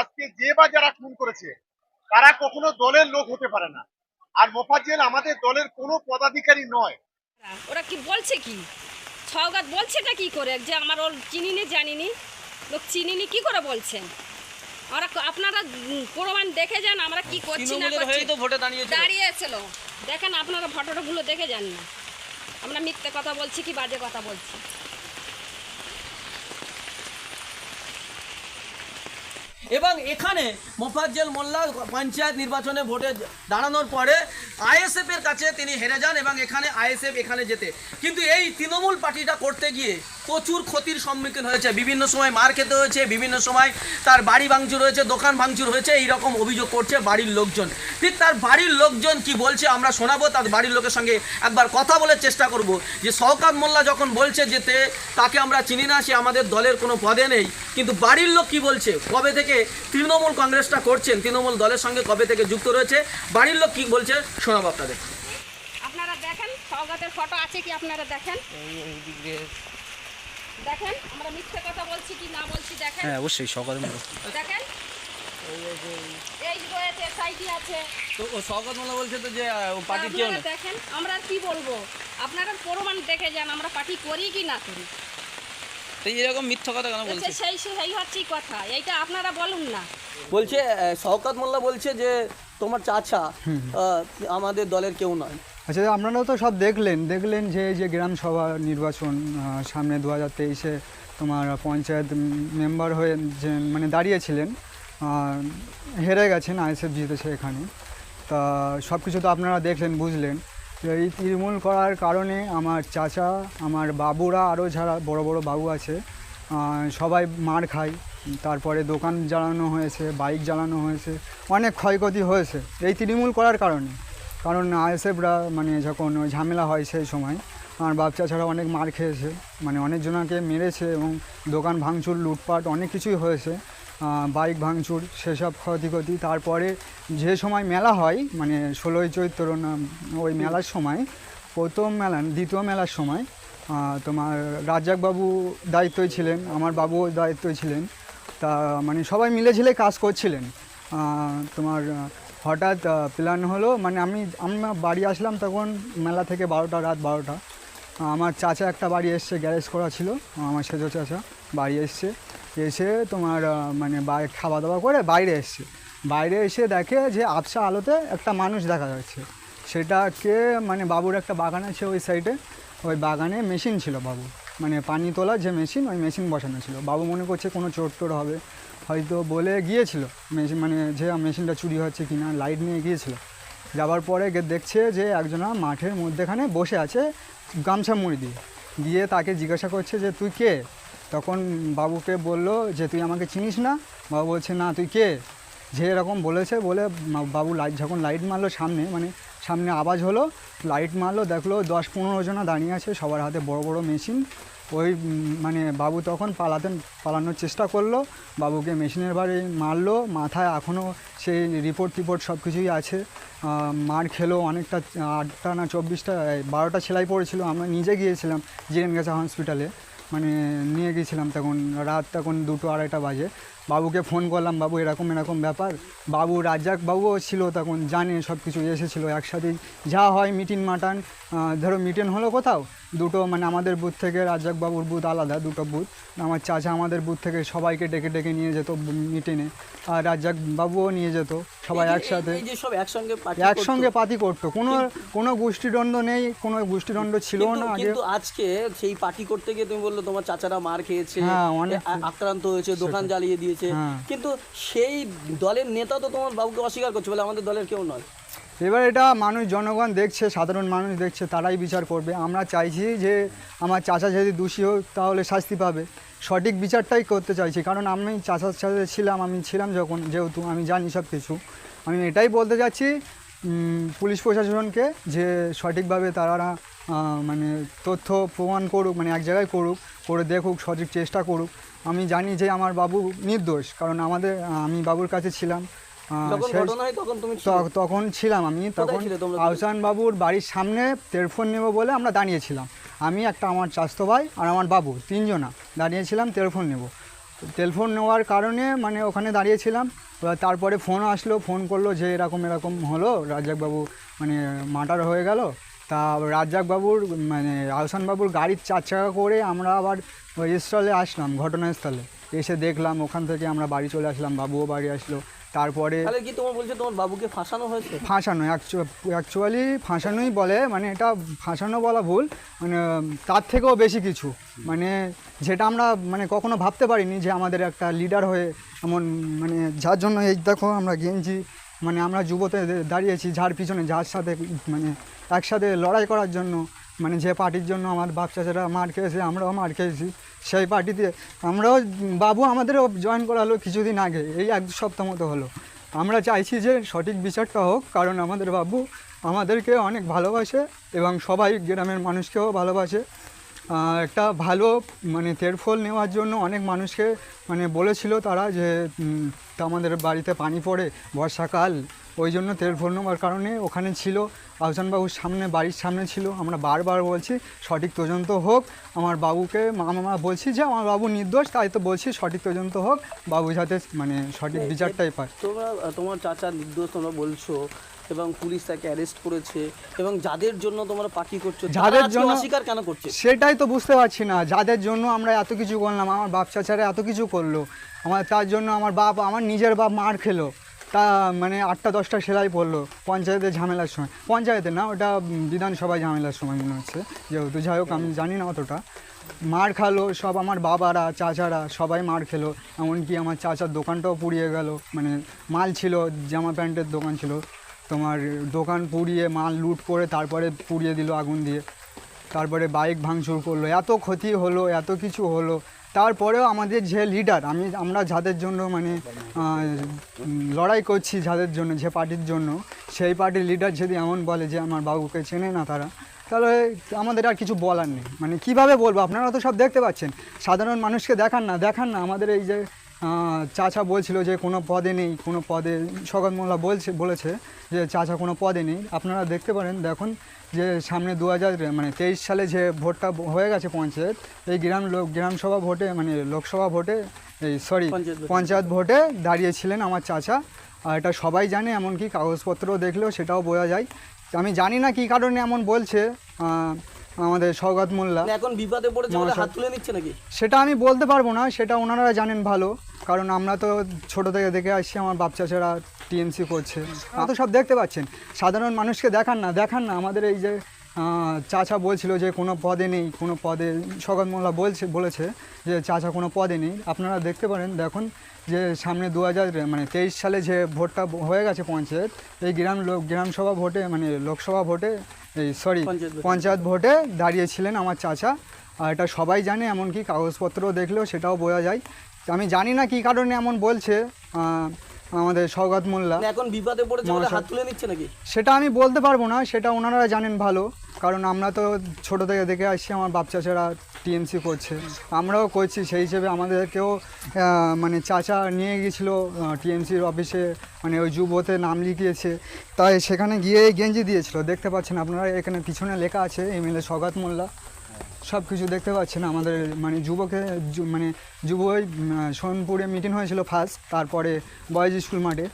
আজকে যে বা যারা খুন করেছে তারা কখনো দলের লোক হতে পারে না। আর মোফাজ্জেল আমাদের দলের কোনো পদাধিকারী নয়। ওরা কি বলছে কি? সওগাত বলছেটা কি করে? যে আমার ওর চিনিনি জানিনি। লোক চিনিনি কি করে বলছেন? আমরা আপনারা প্রমাণ দেখে যান আমরা কি করছি না করছি। তো ভোটে দাঁড়িয়েছিল। দাঁড়িয়েছিল। দেখেন আপনারা ফটোগুলো দেখে যান না। আমরা মিথ্যে কথা বলছি কি বাজে কথা বলছি? এবং এখানে মোফাজ্জেল মোল্লা পঞ্চায়েত নির্বাচনে ভোটে দাঁড়ানোর পরে আইএসএফের কাছে তিনি হেরে যান এবং এখানে আইএসএফ এখানে যেতে কিন্তু এই তৃণমূল পার্টিটা করতে গিয়ে প্রচুর ক্ষতির সম্মুখীন হয়েছে। বিভিন্ন সময় মার খেতে হয়েছে বিভিন্ন সময় তার বাড়ি ভাঙচুর হয়েছে দোকান ভাঙচুর হয়েছে এই রকম অভিযোগ করছে বাড়ির লোকজন। ঠিক তার বাড়ির লোকজন কি বলছে আমরা শোনাবো তার বাড়ির লোকের সঙ্গে একবার কথা বলার চেষ্টা করব। যে শওকাত মোল্লা যখন বলছে যেতে তাকে আমরা চিনি না সে আমাদের দলের কোনো পদে নেই। কিন্তু বাড়ির লোক কি বলছে? কবে থেকে তৃণমূল কংগ্রেসটা করছেন? তৃণমূল দলের সঙ্গে কবে থেকে যুক্ত রয়েছে? বাড়ির লোক কি বলছে? শোনাবো আপনাদের। আপনারা দেখেন সওগাতের ফটো আছে কি আপনারা দেখেন? দেখেন আমরা মিথ্যে কথা বলছি কি না বলছি দেখেন। হ্যাঁ অবশ্যই সকালে দেখেন। এই রয়েছে সাইডি আছে। তো ও শওকত মোল্লা বলছে তো যে আহ, কেউ না দেখেন আমরা কি বলব? আপনারা প্রমাণ দেখে যান আমরা পার্টি করি কি না করি। তো এরকম মিথ্যা কথা কেন হচ্ছে সেই সেই হচ্ছেই কথা এইটা আপনারা বলুন না। বলছে শওকত মোল্লা বলছে যে তোমার চাচা আহ, আমাদের দলের কেউ নয়। আচ্ছা আপনারাও তো সব দেখলেন। দেখলেন যে যে গ্রাম সভা নির্বাচন সামনে দু হাজার তেইশে তোমার পঞ্চায়েত মেম্বার হয়ে যে মানে দাঁড়িয়েছিলেন হেরে গেছেন আইএসএফ জিতেছে এখানে। তা সব কিছু তো আপনারা দেখলেন, বুঝলেন। এই তৃণমূল করার কারণে আমার চাচা, আমার বাবুরা, আরও যারা বড় বড় বাবু আছে সবাই মার খায়। তারপরে দোকান জ্বালানো হয়েছে, বাইক জ্বালানো হয়েছে, অনেক ক্ষয়ক্ষতি হয়েছে এই তৃণমূল করার কারণে। কারণ আইএসএফরা মানে যখন ওই ঝামেলা হয় সেই সময় আমার বাচ্চা ছাড়া অনেক মার খেয়েছে। মানে অনেকজনাকে মেরেছে এবং দোকান ভাঙচুর, লুটপাট অনেক কিছুই হয়েছে বাইক ভাঙচুর, সেসব ক্ষয়ক্ষতি। তারপরে যে সময় মেলা হয় মানে ষোলোই চৈত্র ওই মেলার সময়, প্রথম মেলা, দ্বিতীয় মেলার সময় তোমার রাজ্জাকবাবু দায়িত্বই ছিলেন, আমার বাবুও দায়িত্বই ছিলেন। তা মানে সবাই মিলে ঝিলে কাজ করছিলেন। তোমার হঠাৎ প্ল্যান হলো মানে আমি আমরা বাড়ি আসলাম তখন মেলা থেকে বারোটা, রাত বারোটা। আমার চাচা একটা বাড়ি এসছে গ্যারেজ করা ছিল, আমার সেজো চাচা বাড়ি এসছে। এসে তোমার মানে বাইরে খাওয়া দাওয়া করে বাইরে এসছে। বাইরে এসে দেখে যে আবসা আলোতে একটা মানুষ দেখা যাচ্ছে। সেটাকে মানে বাবুর একটা বাগান আছে ওই সাইডে ওই বাগানে মেশিন ছিল বাবু মানে পানি তোলার যে মেশিন ওই মেশিন বসানো ছিল। বাবু মনে করছে কোনো চোট টোট হবে। হয়তো বলে গিয়েছিল মেশিন মানে যে মেশিনটা চুরি হচ্ছে কি না লাইট নিয়ে গিয়েছিল। যাবার পরে দেখছে যে একজনা মাঠের মধ্যেখানে বসে আছে গামছা মুড়ি দিয়ে। গিয়ে তাকে জিজ্ঞাসা করছে যে, তুই কে? তখন বাবুকে বলল যে, তুই আমাকে চিনিস না? বাবু বলছে, না, তুই কে? যে এরকম বলেছে, বলে বাবু লাইট যখন লাইট মারলো সামনে মানে সামনে আওয়াজ হলো লাইট মারলো, দেখল দশ পনেরো জনা দাঁড়িয়ে আছে, সবার হাতে বড় বড় মেশিন। ওই মানে বাবু তখন পালাতেন, পালানোর চেষ্টা করল, বাবুকে মেশিনের বাড়ি মারলো, মাথায় এখনও সেই রিপোর্ট টিপোর্ট সব কিছুই আছে। মার খেলো অনেকটা, আটটা না চব্বিশটা বারোটা সেলাই পড়েছিল, আমরা নিজে গিয়েছিলাম জিএন গেছে হসপিটালে মানে নিয়ে গিয়েছিলাম তখন, রাত তখন দুটো আড়াইটা বাজে। বাবুকে ফোন করলাম বাবু এরকম এরকম ব্যাপার। বাবু রাজ্জাক বাবুও ছিল তখন জানে সব কিছু এসেছিল একসাথেই যা হয় মিটিং মাটান ধরো মিটিং হলো কোথাও দুটো মানে আমাদের বুথ থেকে রাজ্জাক বাবুর বুথ আলাদা দুটো বুথ আমার চাচা আমাদের বুথ থেকে সবাইকে ডেকে ডেকে নিয়ে যেত মিটিংয়ে আর রাজ্জাক বাবুও নিয়ে যেত সবাই একসাথে। একসঙ্গে। পাতি করতো। কোনো কোনো গোষ্ঠীদ্বন্দ্ব নেই কোনো গোষ্ঠীদ্বন্দ্ব ছিল না কিন্তু আজকে সেই পার্টি করতে গিয়ে তুমি বলল তোমার চাচারা মার খেয়েছে হ্যাঁ, অনেক- আক্রান্ত হয়েছে দোকান জ্বালিয়ে দিয়েছে। হ্যাঁ। কিন্তু সেই দলের নেতা তো তোমার বাবুকে অস্বীকার করছে বলে আমাদের দলের কেউ নয়। এবার এটা মানুষ জনগণ দেখছে সাধারণ মানুষ দেখছে তারাই বিচার করবে। আমরা চাইছি যে আমার চাচা যদি দোষী হোক তাহলে শাস্তি পাবে। সঠিক বিচারটাই করতে চাইছি। কারণ আমি চাচার সাথে ছিলাম আমি ছিলাম যখন যেহেতু আমি জানি সব কিছু। আমি এটাই বলতে চাচ্ছি পুলিশ প্রশাসনকে যে সঠিকভাবে তারা মানে তথ্য প্রমাণ করুক মানে এক জায়গায় করুক করে দেখুক সঠিক চেষ্টা করুক। আমি জানি যে আমার বাবু নির্দোষ কারণ আমাদের আমি বাবুর কাছে ছিলাম। তখন ছিলাম আমি তখন আহসান বাবুর বাড়ির সামনে টেলিফোন নেব বলে আমরা দাঁড়িয়েছিলাম। আমি একটা আমার চাস্তো ভাই আর আমার বাবু তিনজনা দাঁড়িয়েছিলাম টেলিফোন নেব। টেলিফোন নেওয়ার কারণে মানে ওখানে দাঁড়িয়েছিলাম। তারপরে ফোন আসলো ফোন করল যে এরকম এরকম হলো রাজ্জাকবাবু মানে মার্ডার হয়ে গেল। তা রাজ্জাকবাবুর মানে আহসানবাবুর গাড়ির চার চাকা করে আমরা আবার ওই স্থলে আসলাম ঘটনাস্থলে। এসে দেখলাম ওখান থেকে আমরা বাড়ি চলে আসলাম বাবুও বাড়ি আসলো। তারপরে তাহলে কি তোমার বলছে তোমার বাবুকে ফাঁসানো হয়েছে? ফাঁসানো অ্যাকচুয়ালি ফাঁসানোই বলে মানে এটা ফাঁসানো বলা ভুল মানে তার থেকেও বেশি কিছু। মানে যেটা আমরা মানে কখনো ভাবতে পারিনি যে আমাদের একটা লিডার হয়ে এমন মানে যার জন্য এই দেখো আমরা গেঞ্জি মানে আমরা যুবতে দাঁড়িয়েছি যার পিছনে, যার সাথে মানে একসাথে লড়াই করার জন্য মানে যে পার্টির জন্য আমার বাপ চাচারা মার খেয়েছে, আমরাও মার খেয়েছি, সেই পার্টিতে আমরাও, বাবু আমাদেরও জয়েন করা হলো কিছুদিন আগে, এই এক দু সপ্তাহ মতো হলো। আমরা চাইছি যে সঠিক বিচারটা হোক, কারণ আমাদের বাবু আমাদেরকে অনেক ভালোবাসে এবং সবাই গ্রামের মানুষকেও ভালোবাসে। একটা ভালো মানে তেরফল নেওয়ার জন্য অনেক মানুষকে মানে বলেছিল তারা যে আমাদের বাড়িতে পানি পড়ে বর্ষাকাল ওই জন্য তেরফল নেওয়ার কারণে ওখানে ছিল আহসানবাবুর সামনে বাড়ির সামনে ছিল। আমরা বারবার বলছি সঠিক তদন্ত হোক। আমার বাবুকে মামা বলছি যে আমার বাবু নির্দোষ তাই তো বলছি সঠিক তদন্ত হোক। বাবু যাতে মানে সঠিক বিচারটাই পায়। তোমরা তোমার চাচা নির্দোষ তোমরা বলছো এবং পুলিশ তাকে অ্যারেস্ট করেছে এবং যাদের জন্য তোমরা পার্টি করছ যাদের জন্য অস্বীকার কেন করছে? সেটাই তো বুঝতে পারছি না। যাদের জন্য আমরা এত কিছু করলাম আমার বাপ চাচারা এত কিছু করল আমার তার জন্য আমার বাপ আমার নিজের বাপ মার খেলো তা মানে আটটা দশটা সেলাই পড়ল পঞ্চায়েতের ঝামেলার সময়। পঞ্চায়েতে না ওটা বিধানসভায় ঝামেলার সময় মনে হচ্ছে যেহেতু যাই হোক আমি জানি না অতটা। মার খালো সব আমার বাবারা চাচারা সবাই মার খেলো এমনকি আমার চাচার দোকানটাও পুড়িয়ে গেল মানে মাল ছিল জামা প্যান্টের দোকান ছিল। তোমার দোকান পুড়িয়ে মাল লুট করে তারপরে পুড়িয়ে দিল আগুন দিয়ে। তারপরে বাইক ভাঙচুর করল। এত ক্ষতি হলো, এত কিছু হলো। তারপরেও আমাদের যে লিডার আমি, আমরা যাদের জন্য মানে লড়াই করছি যাদের জন্য, যে পার্টির জন্য, সেই পার্টির লিডার যদি এমন বলে যে আমার বাবুকে চেনে না তারা, তাহলে আমাদের আর কিছু বলার নেই। মানে কীভাবে বলব? আপনারা তো সব দেখতে পাচ্ছেন। সাধারণ মানুষকে দেখান না দেখান না। আমাদের এই যে চাচা বলছিল যে কোনো পদে নেই কোনো পদে সগত মোল্লা বলছে বলেছে যে চাচা কোনো পদে নেই। আপনারা দেখতে পারেন দেখুন যে সামনে দু হাজার মানে তেইশ সালে যে ভোটটা হয়ে গেছে পঞ্চায়েত এই গ্রাম লোক গ্রামসভা ভোটে মানে লোকসভা ভোটে এই সরি পঞ্চায়েত ভোটে। দাঁড়িয়েছিলেন আমার চাচা। আর এটা সবাই জানে এমনকি কাগজপত্র দেখলেও সেটাও বোঝা যায়। আমি জানি না কী কারণে এমন বলছে আমাদের সৌগত মোল্লা। মানে এখন বিপদে পড়েছে বলে হাত তুলে নিচ্ছে নাকি? সেটা আমি বলতে পারব না সেটা ওনারা জানেন ভালো। কারণ আমরা তো ছোট থেকে দেখে আসছি আমার বাপ চাচারা টিএমসি করছে। তো সব দেখতে পাচ্ছেন। সাধারণ মানুষকে দেখান না দেখান না। আমাদের এই যে চাচা বলছিল যে কোনো পদে নেই কোনো পদে সগত মোল্লা বলছে বলেছে যে চাচা কোনো পদে নেই। আপনারা দেখতে পারেন দেখুন যে সামনে দু হাজার মানে তেইশ সালে যে ভোটটা হয়ে গেছে পঞ্চায়েত এই গ্রাম লোক গ্রামসভা ভোটে মানে লোকসভা ভোটে এই সরি পঞ্চায়েত ভোটে। দাঁড়িয়েছিলেন আমার চাচা। আর এটা সবাই জানে এমনকি কাগজপত্র দেখলেও সেটাও বোঝা যায়। আমি জানি না কি কারণে এমন বলছে। আমাদের সৌগত মোল্লা। এখন বিপদে পড়েছে বলে হাত তুলে নিচ্ছে নাকি? সেটা আমি বলতে পারব না সেটা ওনারা জানেন ভালো। কারণ আমরা তো ছোট থেকে দেখে আসছি আমার বাপ চাচারা টিএমসি করছে। আমরাও করছি সেই হিসেবে আমাদেরকেও মানে চাচা নিয়ে গিয়েছিল টিএমসির অফিসে মানে ওই যুবতে নাম লিখিয়েছে। তাই সেখানে গিয়ে গেঞ্জি দিয়েছিল। দেখতে পাচ্ছেন আপনারা এখানে পিছনে লেখা আছে এমএলএ সগাত মোল্লা। সব কিছু দেখতে পাচ্ছেন আমাদের মানে যুবকে মানে যুব সোনপুরে মিটিং হয়েছিল ফার্স্ট তারপরে বয়েজ স্কুল মাঠে।